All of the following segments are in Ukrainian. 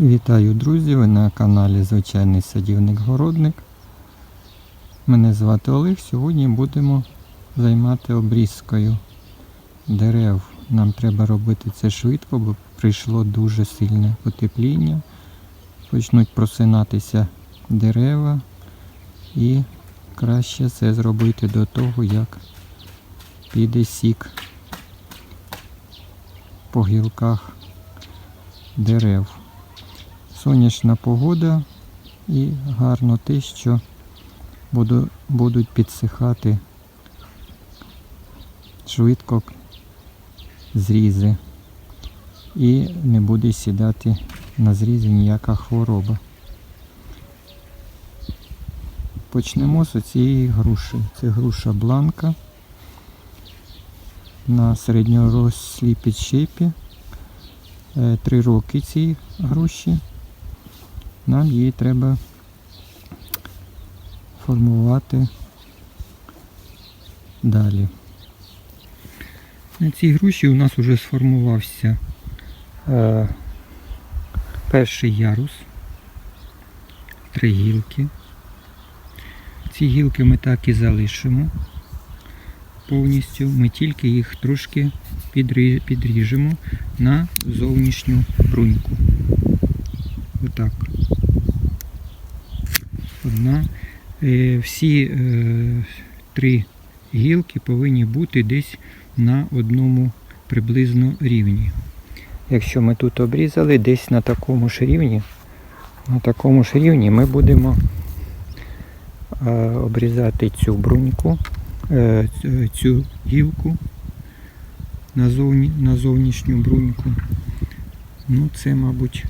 Вітаю, друзі! Ви на каналі Звичайний садівник-городник. Мене звати Олег. Сьогодні будемо займати обрізкою дерев. Нам треба робити це швидко, бо прийшло дуже сильне потепління. Почнуть просинатися дерева і краще це зробити до того, як піде сік по гілках дерев. Сонячна погода і гарно те, що буду, будуть підсихати швидко зрізи і не буде сідати на зрізі ніяка хвороба. Почнемо з цієї груші. Це груша бланка на середньорослій підщепі. Е, Три роки цій груші. Нам її треба формувати далі. На цій груші у нас вже сформувався е, перший ярус, три гілки. Ці гілки ми так і залишимо повністю. Ми тільки їх трошки підріжемо на зовнішню бруньку. Отак. Одна. Е, Всі е, три гілки повинні бути десь на одному приблизно рівні. Якщо ми тут обрізали, десь на такому ж рівні, на такому ж рівні ми будемо е, обрізати цю бруньку, цю гілку на зовнішню бруньку. Ну, це, мабуть,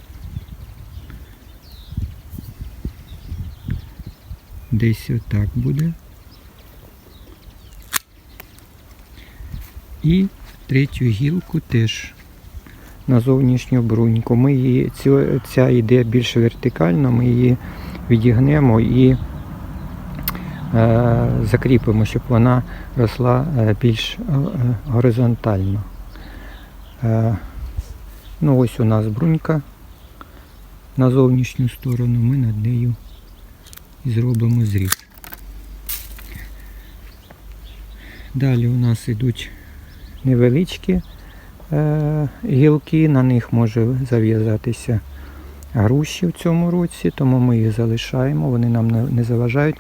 десь отак буде. І третю гілку теж на зовнішню бруньку. Ми її, ця йде більш вертикально, ми її відігнемо і е, закріпимо, щоб вона росла е, більш е, горизонтально. Е, ну ось у нас брунька на зовнішню сторону, ми над нею і зробимо зріз. Далі у нас йдуть невеличкі е, гілки, на них може зав'язатися груші в цьому році, тому ми їх залишаємо, вони нам не, заважають.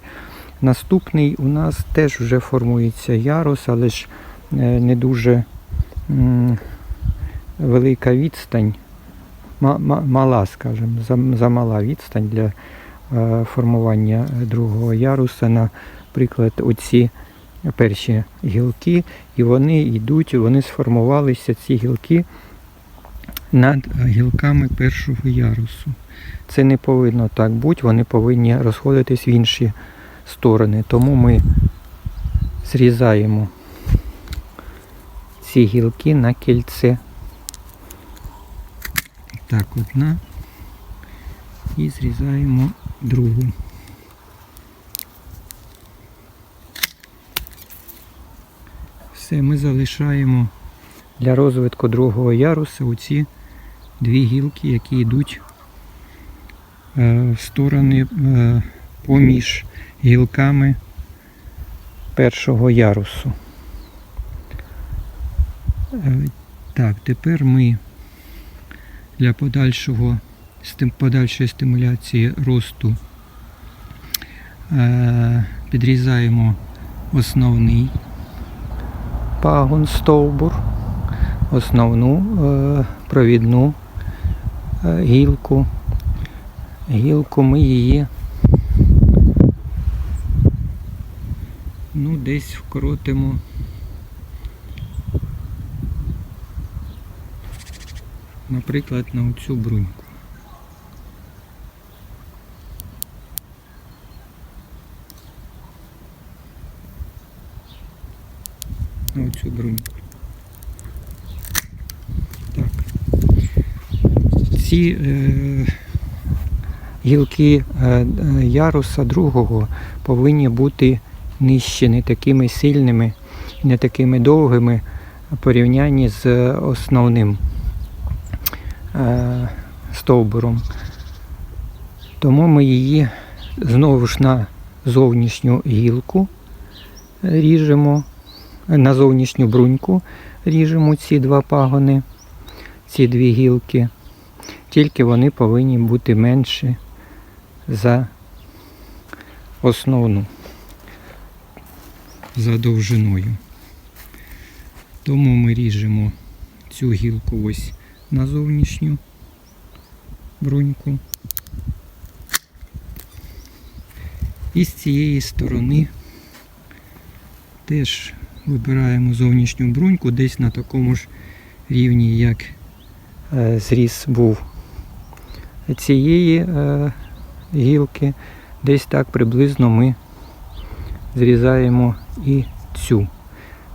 Наступний у нас теж вже формується ярус, але ж е, не дуже велика відстань, ма- ма- мала, скажімо, зам- замала відстань для формування другого яруса. Наприклад, оці перші гілки, і вони йдуть, вони сформувалися, ці гілки над гілками першого ярусу. Це не повинно так бути, вони повинні розходитись в інші сторони. Тому ми зрізаємо ці гілки на кільце. Так, одна. І зрізаємо другу. Все, ми залишаємо для розвитку другого яруса оці дві гілки, які йдуть е, в сторони е, поміж гілками першого ярусу. Е, Так, тепер ми для подальшого, стим- подальшої стимуляції росту е, підрізаємо основний пагон стовбур, основну е, провідну е, гілку. Гілку ми її ну, десь вкоротимо. Наприклад, на оцю бруньку. На оцю бруньку. Так. Ці е, гілки е, е, яруса другого повинні бути нижче, не такими сильними, не такими довгими в порівнянні з основним. Е, стовбуром. Тому ми її знову ж на зовнішню гілку ріжемо, на зовнішню бруньку ріжемо ці два пагони, ці дві гілки. Тільки вони повинні бути менші за основну, за довжиною. Тому ми ріжемо цю гілку ось на зовнішню бруньку. І з цієї сторони теж вибираємо зовнішню бруньку десь на такому ж рівні, як е, зріз був цієї е, гілки. Десь так приблизно ми зрізаємо і цю.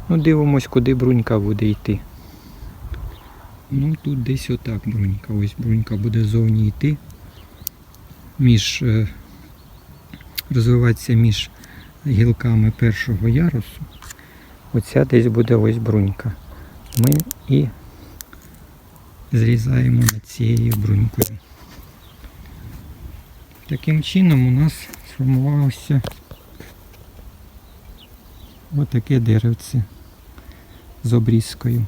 Ну, дивимось, куди брунька буде йти. Ну, тут десь отак брунька. Ось брунька буде зовні йти. Між, е, розвиватися між гілками першого ярусу. Оця десь буде ось брунька. Ми і зрізаємо над цією брунькою. Таким чином у нас сформувалося отаке деревце з обрізкою.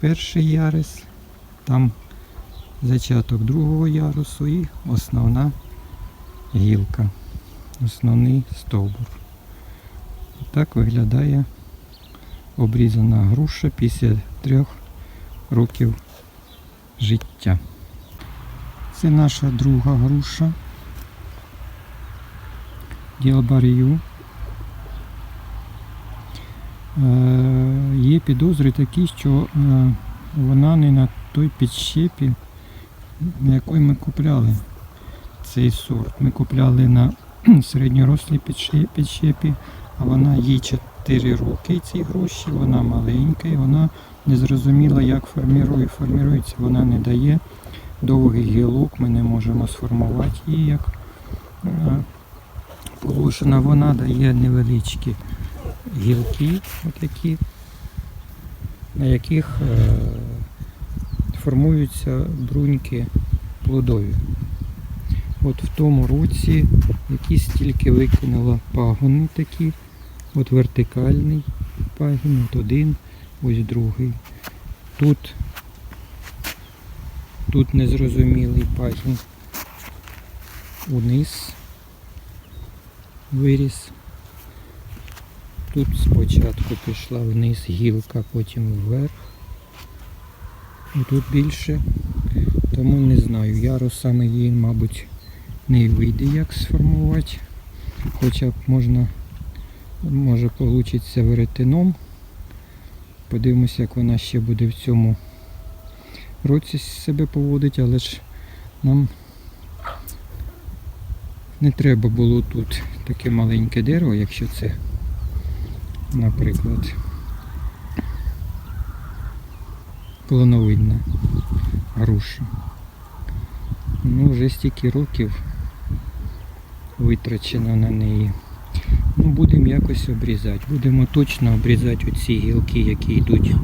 Перший ярус, там зачаток другого ярусу і основна гілка, основний стовбур. Так виглядає обрізана груша після трьох років життя. Це наша друга груша. Діалбарію. Е, є підозри такі, що е, вона не на той підщепі, на якої ми купляли цей сорт. Ми купляли на середньорослій підщепі, а вона їй 4 роки цій груші, вона маленька і вона не зрозуміла, як формірує. Формірується, вона не дає довгих гілок, ми не можемо сформувати її як е, положено. Вона дає невеличкі гілки, отакі, на яких е, формуються бруньки плодові. От в тому році якісь тільки викинула пагони такі, от вертикальний пагін, от один, ось другий. Тут, тут незрозумілий пагін униз виріс. Тут спочатку пішла вниз гілка, потім вверх. І тут більше. Тому не знаю. Ярусами її, мабуть, не вийде як сформувати. Хоча б можна, може вийде веретеном. Подивимося, як вона ще буде в цьому році себе поводить, але ж нам не треба було тут таке маленьке дерево, якщо це наприклад, полоновидна груша. Ну, вже стільки років витрачено на неї. Ну, будемо якось обрізати. Будемо точно обрізати оці гілки, які йдуть,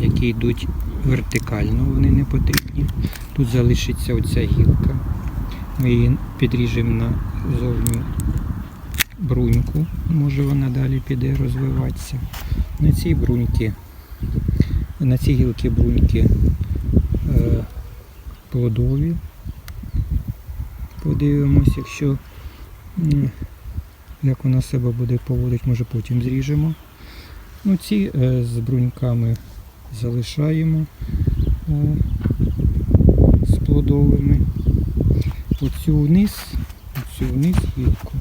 які йдуть вертикально, вони не потрібні. Тут залишиться оця гілка. Ми її підріжемо на зовню бруньку, може вона далі піде розвиватися. На цій бруньки, на ці гілки бруньки е, плодові. Подивимось, якщо як вона себе буде поводити, може потім зріжемо. Ну, ці е, з бруньками залишаємо е, з плодовими. Оцю вниз, оцю вниз гілку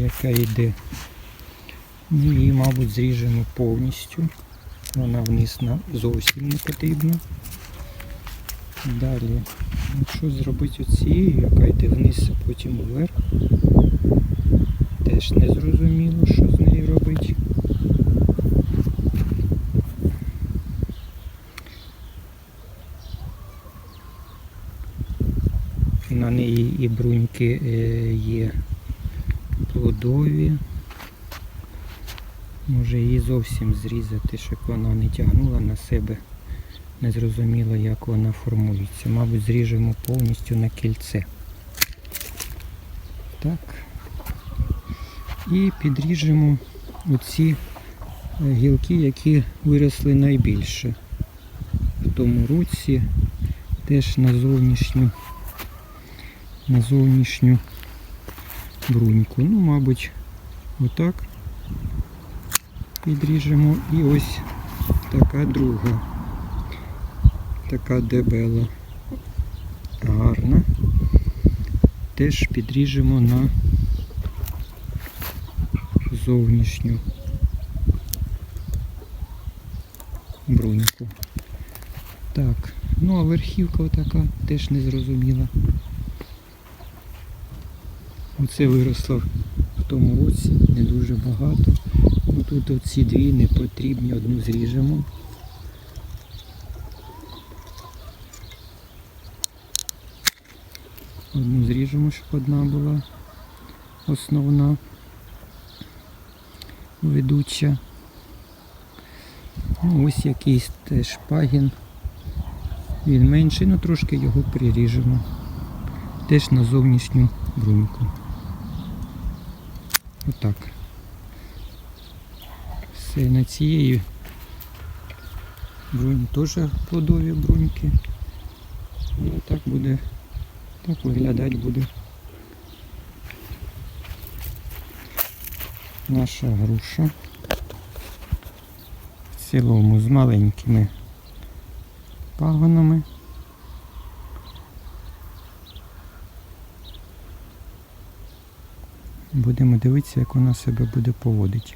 яка йде. Ми її, мабуть, зріжемо повністю. Вона вниз нам зовсім не потрібна. Далі, якщо зробити оцією, яка йде вниз, а потім вверх, теж не зрозуміло, що з нею робити. На неї і бруньки е, є плодові. Може її зовсім зрізати, щоб вона не тягнула на себе Не зрозуміло, як вона формується. Мабуть, зріжемо повністю на кільце. Так. І підріжемо оці е, гілки, які виросли найбільше. В тому руці теж на зовнішню, на зовнішню бруньку. Ну, мабуть, отак підріжемо. І ось така друга. Така дебела. Гарна. Теж підріжемо на зовнішню бруньку. Так, ну а верхівка така теж не зрозуміла. Оце виросло в тому році, не дуже багато. Ну, тут оці дві не потрібні, одну зріжемо. Одну зріжемо, щоб одна була основна ведуча. Ось якийсь теж пагін. Він менший, ну трошки його приріжемо. Теж на зовнішню бруньку. Отак. Все на цієї брунь теж плодові бруньки. І так буде, так виглядати буде наша груша. В цілому з маленькими пагонами. Будемо дивитися, як вона себе буде поводити.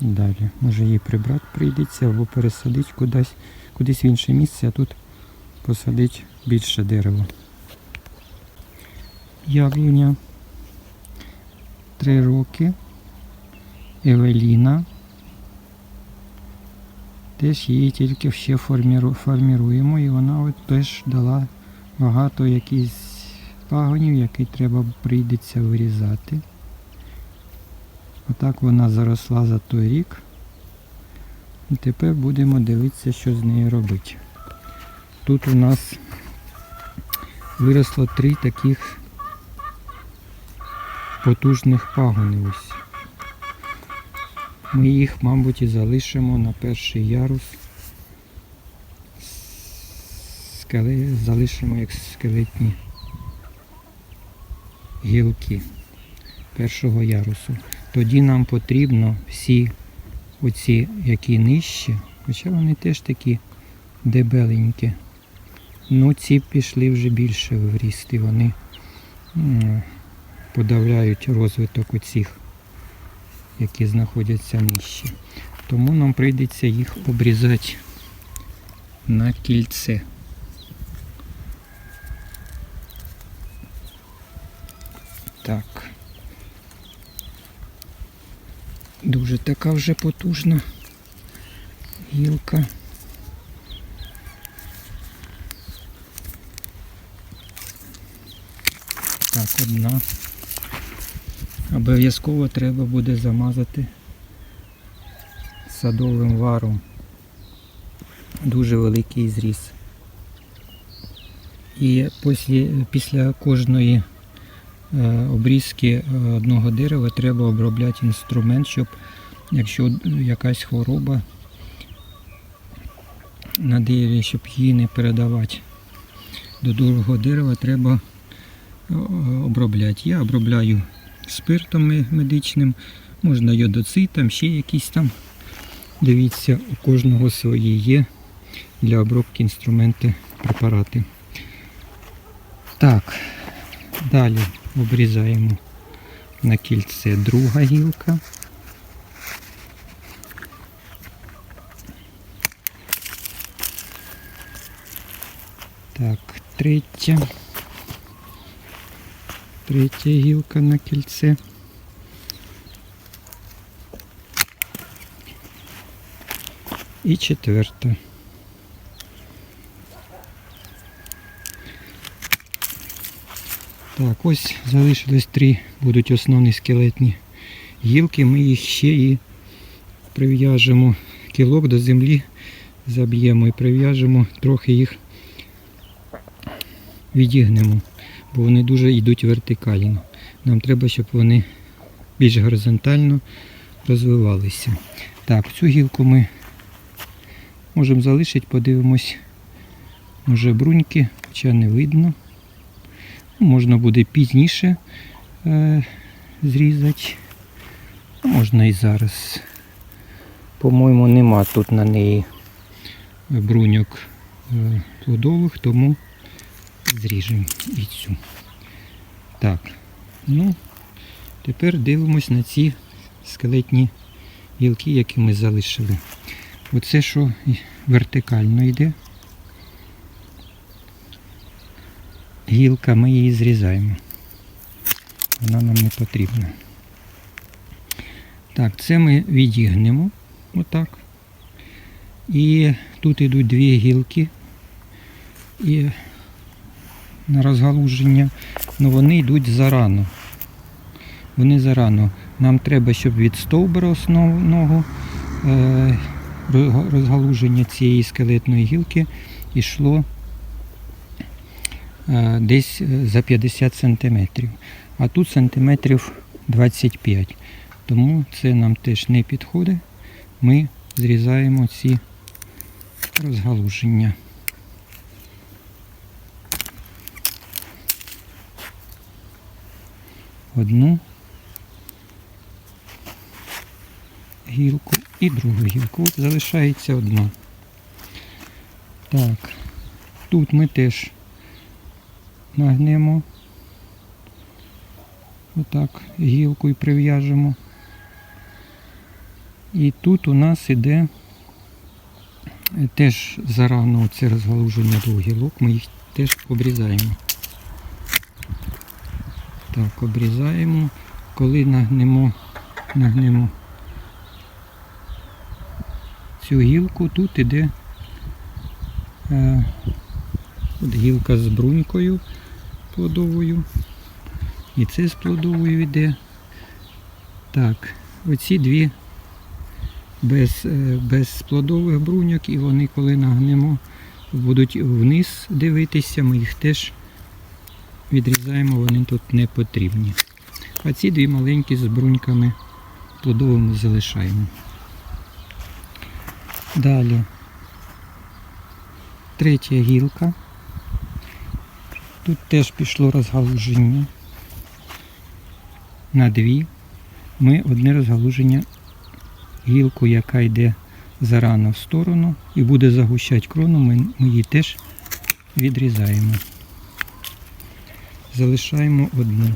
Далі. Може її прибрати прийдеться або пересадити кудись, кудись в інше місце, а тут посадити більше дерева. Яблуня. Три роки. Евеліна. Теж її тільки ще форміру- форміруємо і вона от теж дала багато якісь пагонів, які треба прийдеться вирізати. Отак вона заросла за той рік. І тепер будемо дивитися, що з нею робити. Тут у нас виросло три таких потужних пагони ось. Ми їх, мабуть, і залишимо на перший ярус. Скеле... Залишимо як скелетні гілки першого ярусу. Тоді нам потрібно всі оці, які нижчі, хоча вони теж такі дебеленькі. Ну ці пішли вже більше в і вони подавляють розвиток оцих, які знаходяться нижче. Тому нам прийдеться їх обрізати на кільце. Так. Дуже така вже потужна гілка. Так, одна. Обов'язково треба буде замазати садовим варом. Дуже великий зріз. І після, після кожної е, обрізки одного дерева треба обробляти інструмент, щоб якщо якась хвороба на дереві, щоб її не передавати до другого дерева, треба е, обробляти. Я обробляю спиртом медичним, можна йодоцитом, ще якісь там. Дивіться, у кожного свої є для обробки інструменти, препарати. Так, далі обрізаємо на кільце друга гілка. Так, третя. Третя гілка на кільце. І четверта. Так, ось залишилось три, будуть основні скелетні гілки. Ми їх ще і прив'яжемо кілок до землі заб'ємо і прив'яжемо, трохи їх відігнемо, бо вони дуже йдуть вертикально. Нам треба, щоб вони більш горизонтально розвивалися. Так, цю гілку ми можемо залишити, подивимось, може бруньки, хоча не видно. Ну, Можна буде пізніше е, зрізати. А Можна і зараз. По-моєму, нема тут на неї бруньок е, плодових, тому зріжемо і цю. Так, ну, тепер дивимось на ці скелетні гілки, які ми залишили. Оце що вертикально йде. Гілка, ми її зрізаємо. Вона нам не потрібна. Так, це ми відігнемо. Отак. І тут йдуть дві гілки. І на розгалуження, але вони йдуть зарано. Вони зарано. Нам треба, щоб від стовбура основного е, розгалуження цієї скелетної гілки йшло е, десь е, за 50 см. А тут сантиметрів 25 Тому це нам теж не підходить. Ми зрізаємо ці розгалуження. Одну гілку і другу гілку. От залишається одна. Так, тут ми теж нагнемо отак гілку і прив'яжемо. І тут у нас іде е, теж зарано це розгалуження двох гілок, ми їх теж обрізаємо. Так, обрізаємо. Коли нагнемо, нагнемо цю гілку, тут іде е, от гілка з брунькою плодовою. І це з плодовою йде. Так, оці дві без, е, без плодових бруньок, і вони, коли нагнемо, будуть вниз дивитися, ми їх теж відрізаємо, вони тут не потрібні. А ці дві маленькі з бруньками плодовими залишаємо. Далі третя гілка. Тут теж пішло розгалуження на дві. Ми одне розгалуження гілку, яка йде зарано в сторону і буде загущати крону, ми, її теж відрізаємо. Залишаємо одну.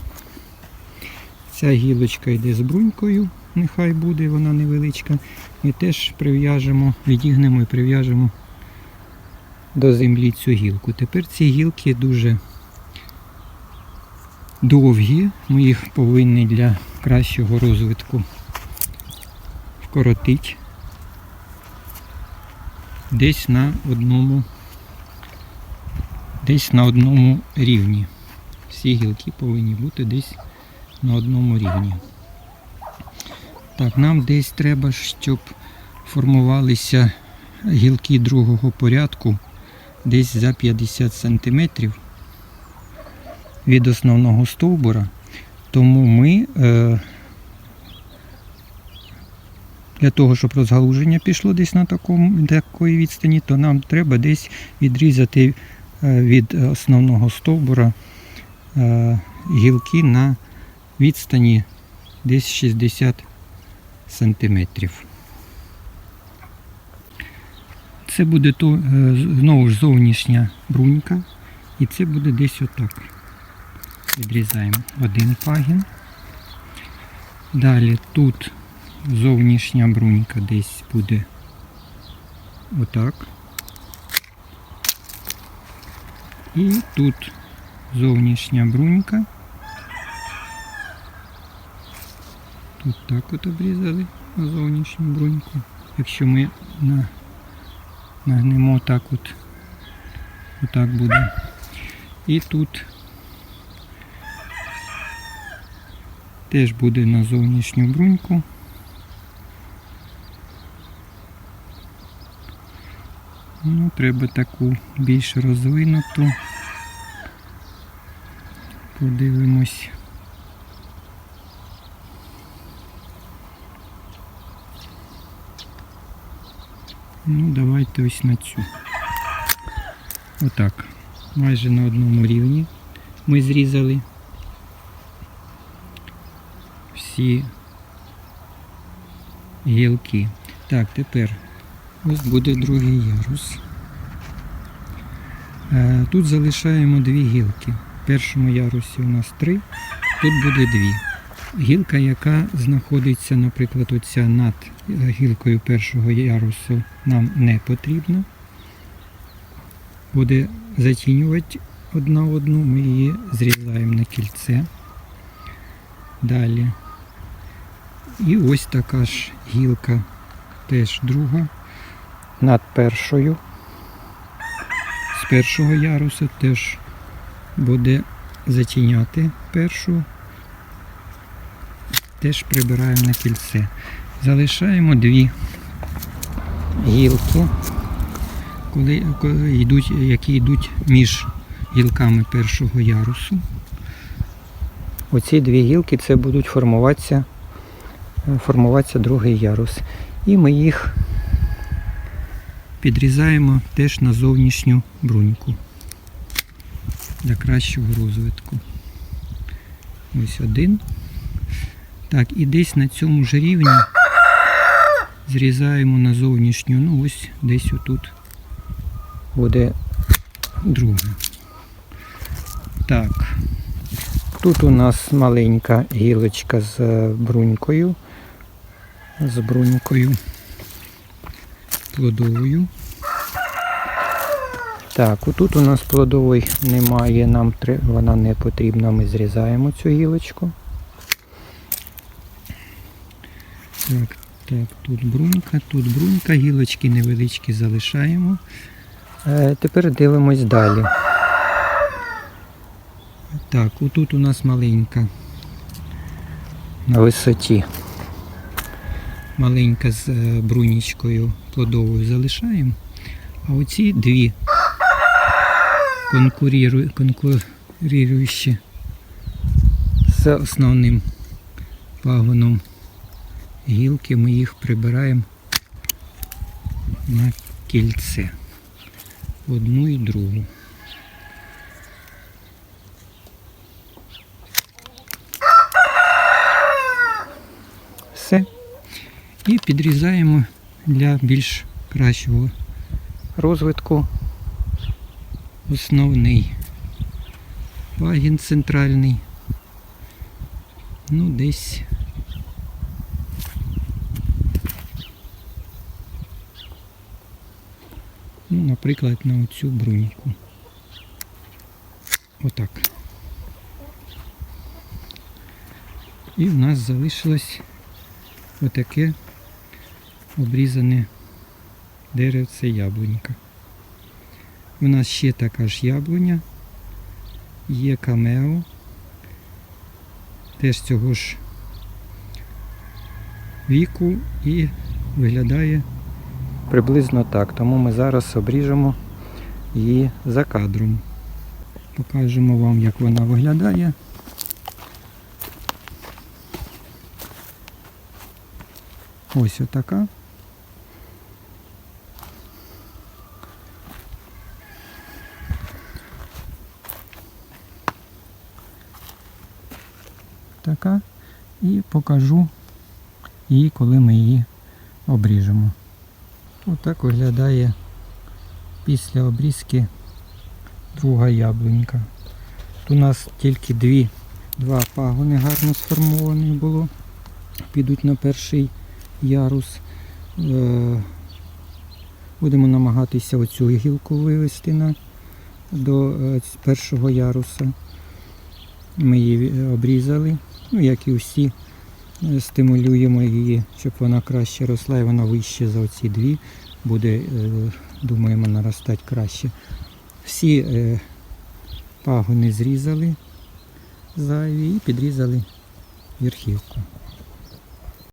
Ця гілочка йде з брунькою, нехай буде, вона невеличка. Ми теж прив'яжемо, відігнемо і прив'яжемо до землі цю гілку. Тепер ці гілки дуже довгі, ми їх повинні для кращого розвитку вкоротити десь на одному десь на одному рівні. Всі гілки повинні бути десь на одному рівні. Так, нам десь треба, щоб формувалися гілки другого порядку десь за 50 см від основного стовбура. Тому ми е, для того, щоб розгалуження пішло десь на такому, такої відстані, то нам треба десь відрізати е, від основного стовбура гілки на відстані десь 60 сантиметрів. Це буде то, е, знову ж зовнішня брунька, і це буде десь отак. Відрізаємо один пагін. Далі тут зовнішня брунька десь буде отак. І тут зовнішня брунька. Тут так от обрізали на зовнішню бруньку. Якщо ми нагнемо так от, отак буде. І тут теж буде на зовнішню бруньку. Ну, треба таку більш розвинуту. Подивимось. Ну, давайте ось на цю. Отак. Майже на одному рівні ми зрізали всі гілки. Так, тепер ось буде другий ярус. Е, Тут залишаємо дві гілки. Першому ярусі у нас три, тут буде дві. Гілка, яка знаходиться, наприклад, оця над е, гілкою першого ярусу, нам не потрібна. Буде затінювати одна одну, ми її зрізаємо на кільце. Далі. І ось така ж гілка, теж друга, над першою. З першого ярусу теж буде затіняти першу. Теж прибираємо на кільце. Залишаємо дві гілки, коли, коли йдуть, які йдуть між гілками першого ярусу. Оці дві гілки це будуть формуватися, формуватися другий ярус. І ми їх підрізаємо теж на зовнішню бруньку для кращого розвитку. Ось один. Так, і десь на цьому ж рівні зрізаємо на зовнішню, ну ось десь отут буде друге. Так. Тут у нас маленька гілочка з е, брунькою. З брунькою плодовою. Так, отут у нас плодової немає, нам вона не потрібна, ми зрізаємо цю гілочку. Так, так, тут брунька, тут брунька, гілочки невеличкі залишаємо. Е, тепер дивимось далі. Так, отут у нас маленька на висоті. Маленька з е, брунічкою плодовою залишаємо. А оці дві конкуріру- конкуруючі з основним пагоном гілки, ми їх прибираємо на кільце. Одну і другу. Все. І підрізаємо для більш кращого розвитку основний пагін центральний. Ну, десь Ну, наприклад, на оцю бруньку. Отак. І в нас залишилось отаке обрізане деревце яблунька. У нас ще така ж яблуня, є камео, теж цього ж віку і виглядає приблизно так. Тому ми зараз обріжемо її за кадром. Покажемо вам, як вона виглядає. Ось отака. Така. І покажу її, коли ми її обріжемо. Отак виглядає після обрізки друга яблунька. Тут у нас тільки дві, два пагони гарно сформовані було. Підуть на перший ярус. Е, Будемо намагатися оцю гілку вивести на, до е, першого яруса. Ми її обрізали, ну як і всі. Е, Стимулюємо її, щоб вона краще росла і вона вище за оці дві буде, е, думаємо, наростати краще. Всі е, пагони зрізали зайві і підрізали верхівку.